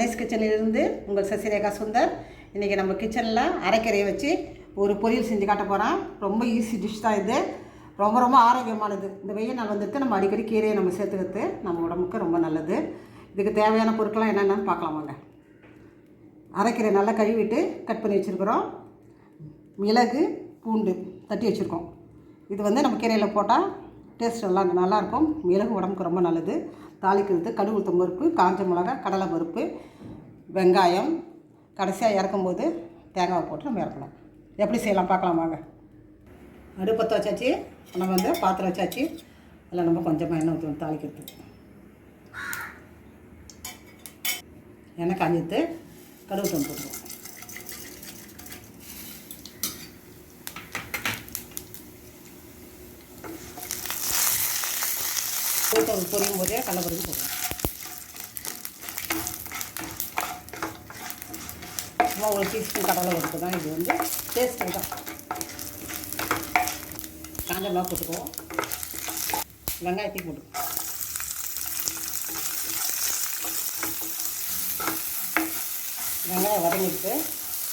கிச்சனிலிருந்து உங்கள் சசிரேகா சுந்தர். இன்றைக்கி நம்ம கிச்சனில் அரைக்கரையை வச்சு ஒரு பொரியல் செஞ்சு காட்ட போகிறேன் ரொம்ப ஈஸி டிஷ் தான் இது. ரொம்ப ரொம்ப ஆரோக்கியமானது இந்த வெயில் நாள் வந்துட்டு நம்ம அடிக்கடி கீரையை நம்ம சேர்த்துக்கிறது நம்ம உடம்புக்கு ரொம்ப நல்லது. இதுக்கு தேவையான பொருட்கள்லாம் என்னென்னு பார்க்கலாம் வாங்க. அரைக்கீரை நல்லா கழுவிட்டு கட் பண்ணி வச்சுருக்குறோம். மிளகு பூண்டு தட்டி வச்சுருக்கோம். இது வந்து நம்ம கீரையில் போட்டால் டேஸ்ட் நல்லா நல்லாயிருக்கும். மிளகு உடம்புக்கு ரொம்ப நல்லது. தாளிக்கிறது கடுகு உளுத்தம் பருப்பு காஞ்ச மிளகா கடலை பருப்பு வெங்காயம். கடைசியாக இறக்கும்போது தேங்காவை போட்டு நம்ம இறக்கலாம் எப்படி செய்யலாம்? பார்க்கலாம் வாங்க. அடுப்பத்தை வச்சாச்சு. நம்ம வந்து பாத்திரம் வச்சாச்சு. அதில் நம்ம கொஞ்சமாக எண்ணெய் ஊற்றி தாளிக்கிறது எண்ணெய் காஞ்சிட்டு கடுகு தம் போட்டுருவோம் பூத்தம் பொரியும் போதே கடலப்பருப்பு போடுவோம் சும்மா ஒரு டீஸ்பூன் கடலை பருப்பு தான். இது வந்து டேஸ்ட்டு தான். காஞ்ச மிளகா போட்டுக்குவோம். வெங்காயத்தையும் போட்டுக்குவோம். வெங்காயம் வதங்கிட்டு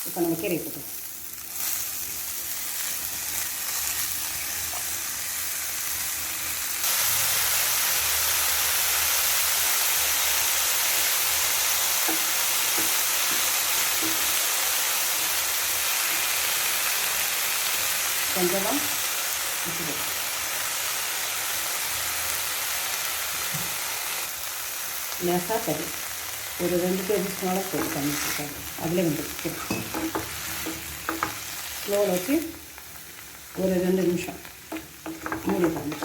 இப்போ நம்ம கீரை போட்டுருவோம் கொஞ்சம் இப்படி லேசாக தண்ணி ஒரு ரெண்டு டேபிள் ஸ்பூனோட போட்டு தண்ணி அதில் வந்து ஸ்லோவில் வச்சு ஒரு ரெண்டு நிமிஷம் மூடி பண்ணி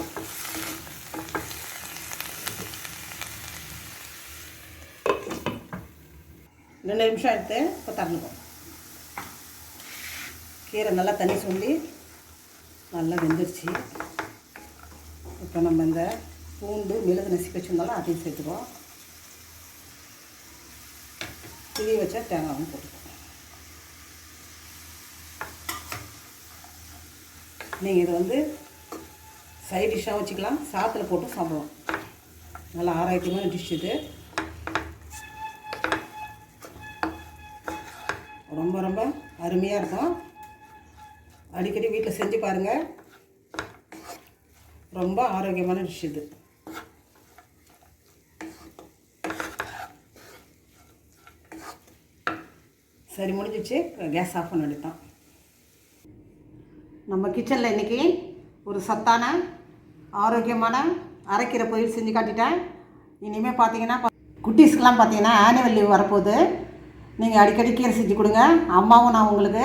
ரெண்டு நிமிஷம் எடுத்து இப்போ தரணும் கீரை நல்லா தண்ணி சொல்லி நல்லா வெந்துருச்சு. இப்போ நம்ம இந்த பூண்டு மிளகு நசுக்கி வச்சுருந்தாலும் அதையும் சேர்த்துக்குவோம். திரி வச்சா தேங்காயும் போட்டுக்குவோம். நீங்கள் இதை வந்து சைட் டிஷ்ஷாக வச்சுக்கலாம். சாத்தில் போட்டு சாப்பிடலாம். நல்லா ஆரோக்கியமான டிஷ் இது. ரொம்ப ரொம்ப அருமையாக இருக்கும். அடிக்கடி வீட்டில் செஞ்சு பாருங்கள் ரொம்ப ஆரோக்கியமான டிஷ் இது. சரி முடிஞ்சிச்சு. கேஸ் ஆஃப் பண்ண வேண்டியதான் நம்ம கிச்சனில் இன்றைக்கி ஒரு சத்தான ஆரோக்கியமான அரைக்கிற பொயில் செஞ்சு காட்டிட்டேன். இனிமேல் பார்த்தீங்கன்னா குட்டீஸ்க்கெலாம் பார்த்தீங்கன்னா ஆனுவல் லீவ் வரப்போகுது. நீங்கள் அடிக்கடி கீரை செஞ்சு கொடுங்க. அம்மாவும் நான் உங்களுக்கு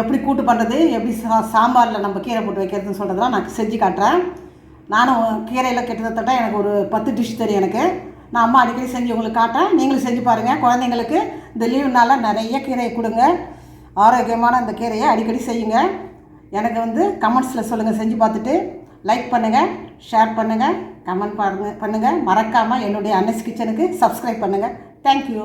எப்படி கூட்டு பண்ணுறது எப்படி சா சாம்பாரில் நம்ம கீரை போட்டு வைக்கிறதுன்னு சொல்கிறதெல்லாம் நான் செஞ்சு காட்டுறேன். நானும் கீரையில் கிட்டத்தட்ட எனக்கு ஒரு பத்து டிஷ் தெரியும் எனக்கு. நான் அம்மா அடிக்கடி செஞ்சு உங்களுக்கு காட்டேன் நீங்களும் செஞ்சு பாருங்கள் குழந்தைங்களுக்கு இந்த லீவுனால நிறைய கீரையை கொடுங்க. ஆரோக்கியமான அந்த கீரையை அடிக்கடி செய்யுங்க. எனக்கு வந்து கமெண்ட்ஸில் சொல்லுங்கள் செஞ்சு பார்த்துட்டு லைக் பண்ணுங்கள் ஷேர் பண்ணுங்கள் கமெண்ட் பாருங்கள் பண்ணுங்கள் மறக்காமல் என்னுடைய அன்னஸ் கிச்சனுக்கு சப்ஸ்கிரைப் பண்ணுங்கள் தேங்க்யூ